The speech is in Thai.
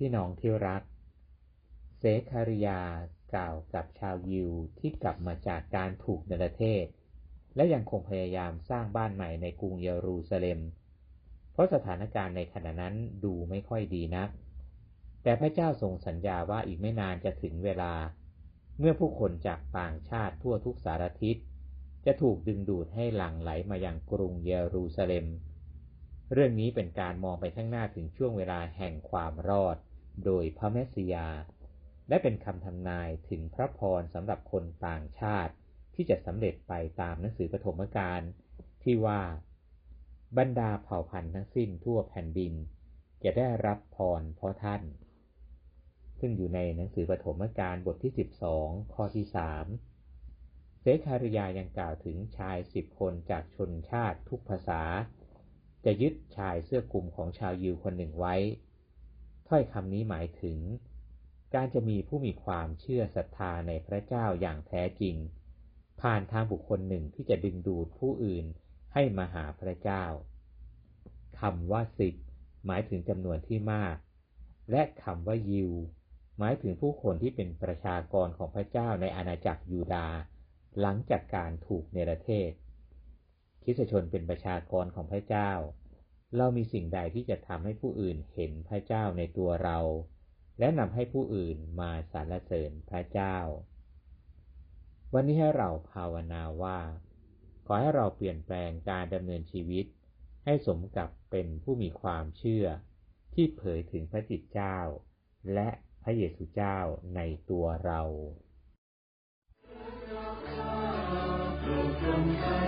พี่น้องที่รักเสคาริยากล่าวกับชาวยิวที่กลับมาจากการถูกเนรเทศ และยังคงพยายามสร้างบ้านใหม่ในกรุงเยรูซาเล็ม เพราะสถานการณ์ในขณะนั้นดูไม่ค่อยดีนัก แต่พระเจ้าทรงสัญญาว่าอีกไม่นานจะถึงเวลา เมื่อผู้คนจากต่างชาติทั่วทุกสารทิศจะถูกดึงดูดให้หลั่งไหลมายังกรุงเยรูซาเล็ม เรื่องนี้เป็นการมองไปข้างหน้าถึงช่วงเวลาแห่งความรอด โดยพระเมสสิยา และเป็นคำทำนายถึงพระพรสำหรับคนต่างชาติที่จะสำเร็จไปตามหนังสือปฐมกาลที่ว่า บรรดาเผ่าพันธุ์ทั้งสิ้นทั่วแผ่นดิน จะได้รับพรเพราะท่าน ซึ่งอยู่ในหนังสือปฐมกาลบทที่ 12 ข้อที่3เสคาริยายังกล่าวถึงชายสิบคนจากชนชาติทุกภาษา จะยึดชายเสื้อกลุ่มของชาวยิวคนหนึ่งไว้ ถ้อยคำนี้หมายถึง การจะมีผู้มีความเชื่อศรัทธาในพระเจ้าอย่างแท้จริง ผ่านทางบุคคลหนึ่งที่จะดึงดูดผู้อื่นให้มาหาพระเจ้าคำว่าสิบหมายถึงจำนวนที่มาก และคำว่ายิว หมายถึงผู้คนที่เป็นประชากรของพระเจ้าในอาณาจักรยูดา หลังจากการถูกเนรเทศคริสตชนเป็นประชากรของพระเจ้า เรามีสิ่งใดที่จะทำให้ผู้อื่นเห็นพระเจ้าในตัวเรา และนำให้ผู้อื่นมาสรรเสริญพระเจ้า วันนี้ให้เราภาวนาว่า ขอให้เราเปลี่ยนแปลงการดำเนินชีวิต ให้สมกับเป็นผู้มีความเชื่อ ที่เผยถึงพระจิตเจ้า และพระเยซูเจ้าในตัวเราจงพ